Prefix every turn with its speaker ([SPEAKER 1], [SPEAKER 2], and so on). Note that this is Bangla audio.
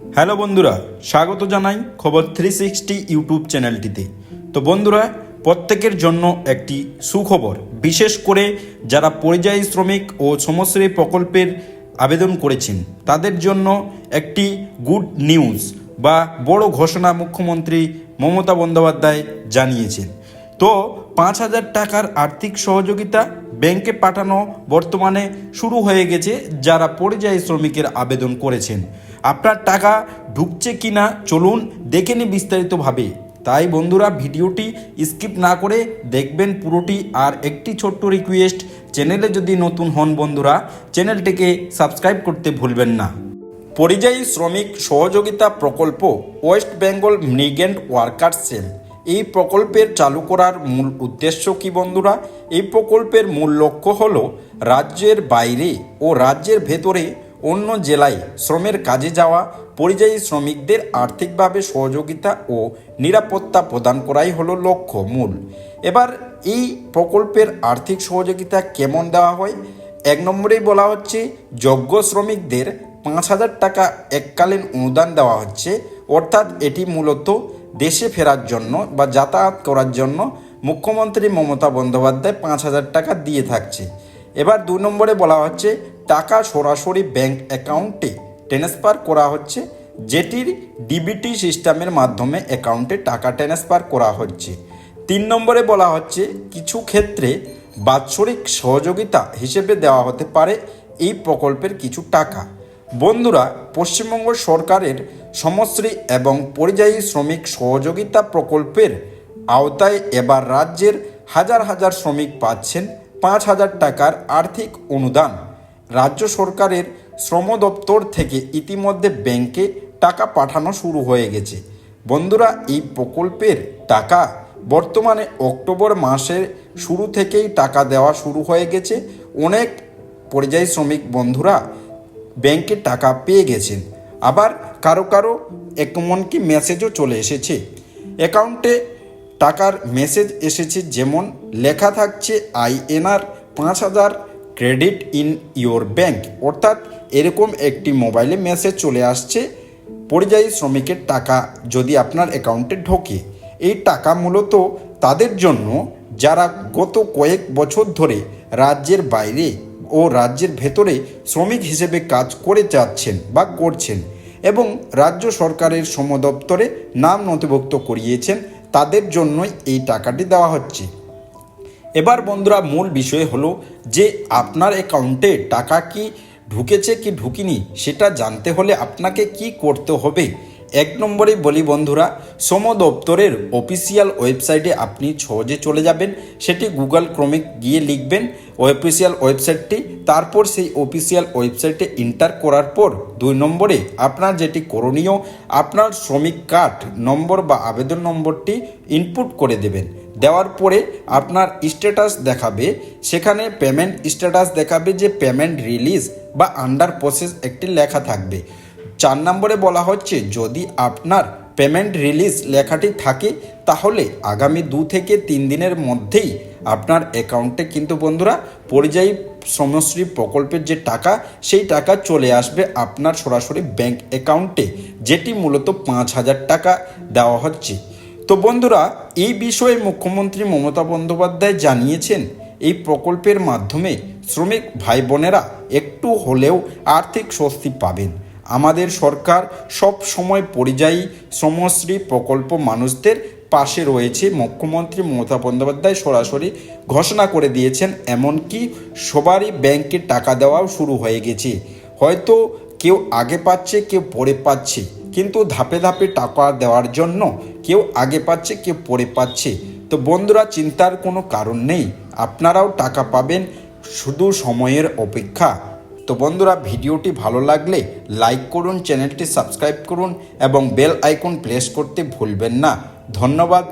[SPEAKER 1] হ্যালো বন্ধুরা, স্বাগত জানাই খবর থ্রি সিক্সটি ইউটিউব চ্যানেলটিতে। তো বন্ধুরা, প্রত্যেকের জন্য একটি সুখবর। বিশেষ করে যারা পরিযায়ী শ্রমিক ও শ্রমশ্রী প্রকল্পের আবেদন করেছেন, তাদের জন্য একটি গুড নিউজ বা বড় ঘোষণা মুখ্যমন্ত্রী মমতা বন্দ্যোপাধ্যায় জানিয়েছেন। তো পাঁচ হাজার টাকার আর্থিক সহযোগিতা ব্যাংকে পাঠানো বর্তমানে শুরু হয়ে গেছে যারা পরিযায়ী শ্রমিকের আবেদন করেছেন। আপনার টাকা ঢুকছে কি না চলুন দেখে নি বিস্তারিতভাবে। তাই বন্ধুরা, ভিডিওটি স্কিপ না করে দেখবেন পুরোটি আর একটি ছোট্ট রিকোয়েস্ট, চ্যানেলে যদি নতুন হন বন্ধুরা, চ্যানেলটিকে সাবস্ক্রাইব করতে ভুলবেন না। পরিযায়ী শ্রমিক সহযোগিতা প্রকল্প West Bengal migrant workers cell. এই প্রকল্পের চালু করার মূল উদ্দেশ্য কি বন্ধুরা? এই প্রকল্পের মূল লক্ষ্য হল রাজ্যের বাইরে ও রাজ্যের ভেতরে অন্য জেলায় শ্রমের কাজে যাওয়া, পরিযায়ী শ্রমিকদের আর্থিকভাবে সহযোগিতা ও নিরাপত্তা প্রদান করাই হলো লক্ষ্য মূল। এবার এই প্রকল্পের আর্থিক সহযোগিতা কেমন দেওয়া হয়? এক নম্বরেই বলা হচ্ছে, যোগ্য শ্রমিকদের পাঁচ হাজার টাকা এককালীন অনুদান দেওয়া হচ্ছে। অর্থাৎ এটি মূলত দেশে ফেরার জন্য বা যাতায়াত করার জন্য মুখ্যমন্ত্রী মমতা বন্দ্যোপাধ্যায় পাঁচ হাজার টাকা দিয়ে থাকছে। এবার দু নম্বরে বলা হচ্ছে, টাকা সরাসরি ব্যাংক অ্যাকাউন্টে ট্রান্সফার করা হচ্ছে, যেটির ডিবিটি সিস্টেমের মাধ্যমে অ্যাকাউন্টে টাকা ট্রান্সফার করা হচ্ছে। তিন নম্বরে বলা হচ্ছে, কিছু ক্ষেত্রে বাৎসরিক সহযোগিতা হিসেবে দেওয়া হতে পারে এই প্রকল্পের কিছু টাকা। বন্ধুরা, পশ্চিমবঙ্গ সরকারের সমশ্রী এবং পরিযায়ী শ্রমিক সহযোগিতা প্রকল্পের আওতায় এবার রাজ্যের হাজার হাজার শ্রমিক পাচ্ছেন পাঁচ হাজার টাকার আর্থিক অনুদান। রাজ্য সরকারের শ্রম দপ্তর থেকে ইতিমধ্যে ব্যাংকে টাকা পাঠানো শুরু হয়ে গেছে। বন্ধুরা, এই প্রকল্পের টাকা বর্তমানে অক্টোবর মাসের শুরু থেকেই টাকা দেওয়া শুরু হয়ে গেছে। অনেক পরিযায়ী শ্রমিক বন্ধুরা ব্যাংকে টাকা পেয়ে গেছেন। আবার কারও কারও এমনকি মেসেজও চলে এসেছে। অ্যাকাউন্টে টাকার মেসেজ এসেছে যেমন, লেখা থাকছে আইএনআর পাঁচ হাজার ক্রেডিট ইন ইওর ব্যাংক। অর্থাৎ এরকম একটি মোবাইলে মেসেজ চলে আসছে, পরিযায়ী শ্রমিকের টাকা যদি আপনার অ্যাকাউন্টে ঢোকে। এই টাকা মূলত তাদের জন্য, যারা গত কয়েক বছর ধরে রাজ্যের বাইরে ও রাজ্যের ভেতরে শ্রমিক হিসেবে কাজ করে যাচ্ছেন বা করছেন এবং রাজ্য সরকারের শ্রম দপ্তরে নাম নথিভুক্ত করিয়েছেন, তাদের জন্যই এই টাকাটি দেওয়া হচ্ছে। এবার বন্ধুরা, মূল বিষয় হলো যে আপনার অ্যাকাউন্টে টাকা কি ঢুকেছে কি ঢুকিনি, সেটা জানতে হলে আপনাকে কি করতে হবে? এক নম্বরে বলি বন্ধুরা শ্রম দপ্তরের অফিসিয়াল ওয়েবসাইটে আপনি সহজে চলে যাবেন, সেটি গুগল ক্রমে গিয়ে লিখবেন অফিসিয়াল ওয়েবসাইটটি, তারপর সেই অফিসিয়াল ওয়েবসাইটে ইন্টার করার পর দুই নম্বরে আপনার যেটি করণীয়, আপনার শ্রমিক কার্ড নম্বর বা আবেদন নম্বরটি ইনপুট করে দেবেন। দেওয়ার পরে আপনার স্ট্যাটাস দেখাবে, সেখানে পেমেন্ট স্ট্যাটাস দেখাবে যে পেমেন্ট রিলিজ বা আন্ডার প্রসেস একটি লেখা থাকবে। চার নম্বরে বলা হচ্ছে, যদি আপনার পেমেন্ট রিলিজ লেখাটি থাকে, তাহলে আগামী দু থেকে তিন দিনের মধ্যেই আপনার অ্যাকাউন্টে কিন্তু বন্ধুরা পরিযায়ী শ্রমশ্রী প্রকল্পের যে টাকা, সেই টাকা চলে আসবে আপনার সরাসরি ব্যাংক অ্যাকাউন্টে, যেটি মূলত পাঁচ হাজার টাকা দেওয়া হচ্ছে। তো বন্ধুরা, এই বিষয়ে মুখ্যমন্ত্রী মমতা বন্দ্যোপাধ্যায় জানিয়েছেন, এই প্রকল্পের মাধ্যমে শ্রমিক ভাই বোনেরা একটু হলেও আর্থিক স্বস্তি পাবেন। আমাদের সরকার সব সময় পরিযায়ী শ্রমশ্রী প্রকল্প মানুষদের পাশে রয়েছে। মুখ্যমন্ত্রী মমতা বন্দ্যোপাধ্যায় সরাসরি ঘোষণা করে দিয়েছেন, এমনকি সবারই ব্যাংকে টাকা দেওয়াও শুরু হয়ে গেছে। হয়তো কেউ আগে পাচ্ছে, কেউ পরে পাচ্ছে, কিন্তু ধাপে ধাপে টাকা দেওয়ার জন্য কেউ আগে পাচ্ছে, কেউ পরে পাচ্ছে। তো বন্ধুরা, চিন্তার কোনো কারণ নেই। আপনারাও টাকা পাবেন শুধু সময়ের অপেক্ষা। তো বন্ধুরা, ভিডিওটি ভালো লাগলে লাইক করুন, চ্যানেলটি সাবস্ক্রাইব করুন এবং বেল আইকন প্রেস করতে ভুলবেন না। ধন্যবাদ।